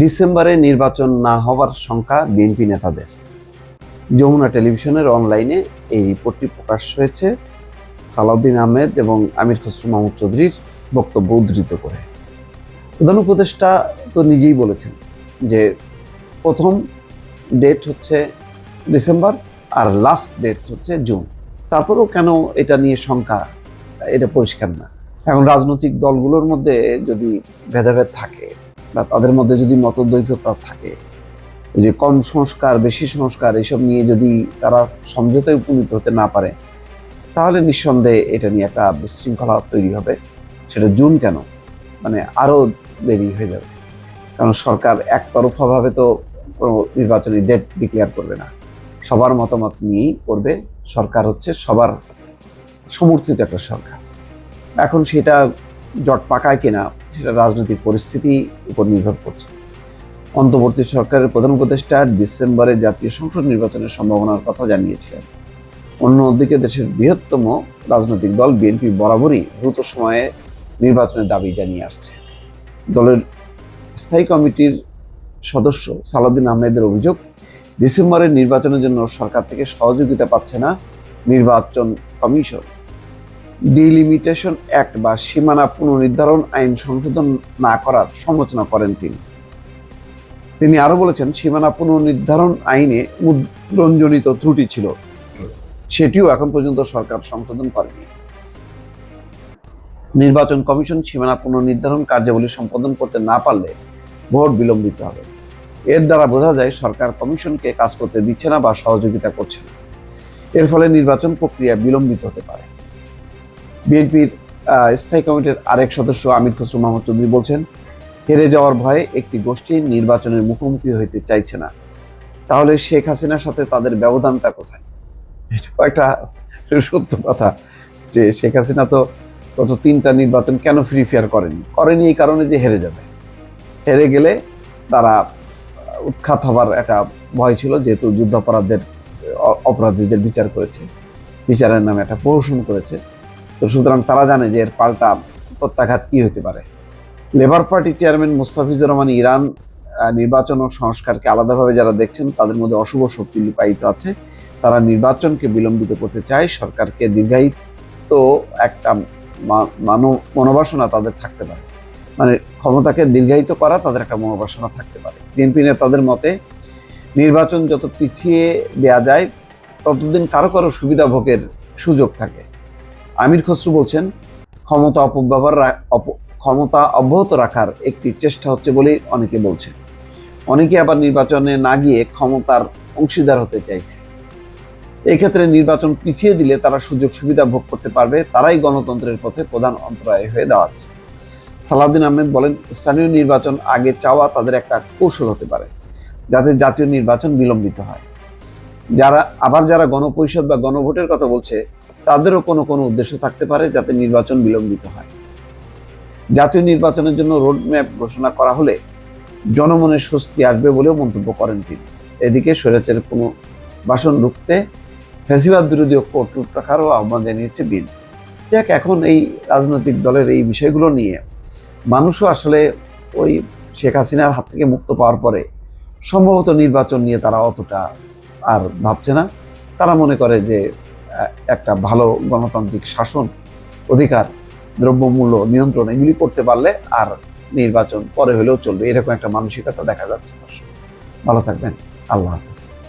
ডিসেম্বরে নির্বাচন না হওয়ার সংখ্যা বিএনপি নেতাদের। যমুনা টেলিভিশনের অনলাইনে এই রিপোর্টটি প্রকাশ হয়েছে। সালাউদ্দিন আহমেদ এবং আমির খসরু মাহমুদ চৌধুরীর বক্তব্য উদ্ধৃত করে। প্রধান উপদেষ্টা তো নিজেই বলেছেন যে প্রথম ডেট হচ্ছে ডিসেম্বর আর লাস্ট ডেট হচ্ছে জুন। তারপরেও কেন এটা নিয়ে শঙ্কা? এটা পরিষ্কার না। এখন রাজনৈতিক দলগুলোর মধ্যে যদি ভেদাভেদ থাকে বা তাদের মধ্যে যদি মতদ্বৈততা থাকে, যে কম সংস্কার, বেশি সংস্কার, এসব নিয়ে যদি তারা সমঝোতায় উপনীত হতে না পারে, তাহলে নিঃসন্দেহে এটা নিয়ে একটা বিশৃঙ্খলা তৈরি হবে। সেটা জুন কেন? মানে আরও দেরি হয়ে যাবে। কারণ সরকার একতরফাভাবে তো কোনো নির্বাচনী ডেট ডিক্লেয়ার করবে না। সবার মতামত নিয়েই করবে। সরকার হচ্ছে সবার সমর্থিত একটা সরকার। এখন সেটা জট পাকায় কিনা সেটা রাজনৈতিক পরিস্থিতি উপর নির্ভর করছে। অন্তর্বর্তী সরকারের প্রধান উপদেষ্টা ডিসেম্বরে জাতীয় সংসদ নির্বাচনের সম্ভাবনার কথা জানিয়েছিলেন। অন্যদিকে দেশের বৃহত্তম রাজনৈতিক দল বিএনপি বরাবরই দ্রুত সময়ে নির্বাচনের দাবি জানিয়ে আসছে। দলের স্থায়ী কমিটির সদস্য সালাউদ্দিন আহমেদের অভিযোগ, ডিসেম্বরের নির্বাচনের জন্য সরকার থেকে সহযোগিতা পাচ্ছে না নির্বাচন কমিশন। ডিলিমিটেশন অ্যাক্ট বা সীমানা পুনর্নির্ধারণ আইন সংশোধন না করার সমালোচনা করেন তিনি। তিনি আরও বলেছেন, সীমানা পুনর্নির্ধারণ আইনে মুদ্রণজনিত ত্রুটি ছিল। সেটিও এখন পর্যন্ত সরকার সংশোধন করেনি। নির্বাচন কমিশন সীমানা পুনর্নির্ধারণ কার্যাবলী সম্পাদন করতে না পারলে ভোট বিলম্বিত হবে। এর দ্বারা বোঝা যায়, সরকার কমিশনকে কাজ করতে দিচ্ছে না বা সহযোগিতা করছে না। এর ফলে নির্বাচন প্রক্রিয়া বিলম্বিত হতে পারে। বিএনপির স্থায়ী কমিটির আরেক সদস্য আমির খসরু মাহমুদ চৌধুরী বলছেন, হেরে যাওয়ার ভয়ে একটি গোষ্ঠী নির্বাচনের মুখোমুখি হইতে চাইছে না। তাহলে শেখ হাসিনার সাথে তাদের ব্যবধানটা কোথায়? এটাও একটা সত্য কথা যে শেখ হাসিনা তো গত তিনটা নির্বাচন কেন ফ্রি ফেয়ার করেনি? করেনি এই কারণে যে হেরে যাবে। হেরে গেলে তারা উৎখাত হবার একটা ভয় ছিল, যেহেতু যুদ্ধাপরাধের অপরাধীদের বিচার করেছে। বিচারের নামে একটা প্রহসন করেছে। তো সুতরাং তারা জানে যে এর পাল্টা প্রত্যাঘাত কি হতে পারে। Labour party chairman Mustafizur Rahman Iran নির্বাচন ও সংস্কারকে আলাদাভাবে যারা দেখছেন, তাদের মধ্যে অশুভ শক্তি লুকায়িত আছে। তারা নির্বাচনকে বিলম্বিত করতে চায়, সরকারকে দীর্ঘায়িত একটা মানব মনোবাসনা তাদের থাকতে পারে। মানে ক্ষমতাকে দীর্ঘায়িত করা তাদের একটা মনোবাসনা থাকতে পারে। বিএনপি নেতাদের মতে, নির্বাচন যত পিছিয়ে দেয়া যায়, ততদিন কারও কারও সুবিধা ভোগের সুযোগ থাকে। আমির খসরু বলছেন, ক্ষমতা অপব্যবহার ক্ষমতা অব্যাহত রাখার একটি চেষ্টা হচ্ছে বলেই অনেকে বলছেন। অনেকে আবার নির্বাচনে না গিয়ে ক্ষমতার অংশীদার হতে চাইছে। এক্ষেত্রে নির্বাচন পিছিয়ে দিলে তারা সুযোগ সুবিধা ভোগ করতে পারবে, তারাই গণতন্ত্রের পথে প্রধান অন্তরায় হয়ে দাঁড়াচ্ছে। সালাউদ্দিন আহমেদ বলেন, স্থানীয় নির্বাচন আগে চাওয়া তাদের একটা কৌশল হতে পারে, যাতে জাতীয় নির্বাচন বিলম্বিত হয়। যারা আবার যারা গণপরিষদ বা গণভোটের কথা বলছে তাদেরও কোনো কোনো উদ্দেশ্য থাকতে পারে যাতে নির্বাচন বিলম্বিত হয়। জাতীয় নির্বাচনের জন্য রোডম্যাপ ঘোষণা করা হলে জনমনে স্বস্তি আসবে বলেও মন্তব্য করেন তিনি। এদিকে স্বৈরাচারের কোনো বাসন রুখতে ফ্যাসিবাদ বিরোধী ঐক্য অটুট রাখারও আহ্বান জানিয়েছে বিএনপি। যাক, এখন এই রাজনৈতিক দলের এই বিষয়গুলো নিয়ে মানুষও আসলে ওই শেখ হাসিনার হাত থেকে মুক্ত পাওয়ার পরে সম্ভবত নির্বাচন নিয়ে তারা অতটা আর ভাবছে না। তারা মনে করে যে একটা ভালো গণতান্ত্রিক শাসন অধিকার, দ্রব্যমূল্য নিয়ন্ত্রণ এগুলি করতে পারলে আর নির্বাচন পরে হলেও চলবে। এরকম একটা মানসিকতা দেখা যাচ্ছে দর্শক। ভালো থাকবেন। আল্লাহ হাফিজ।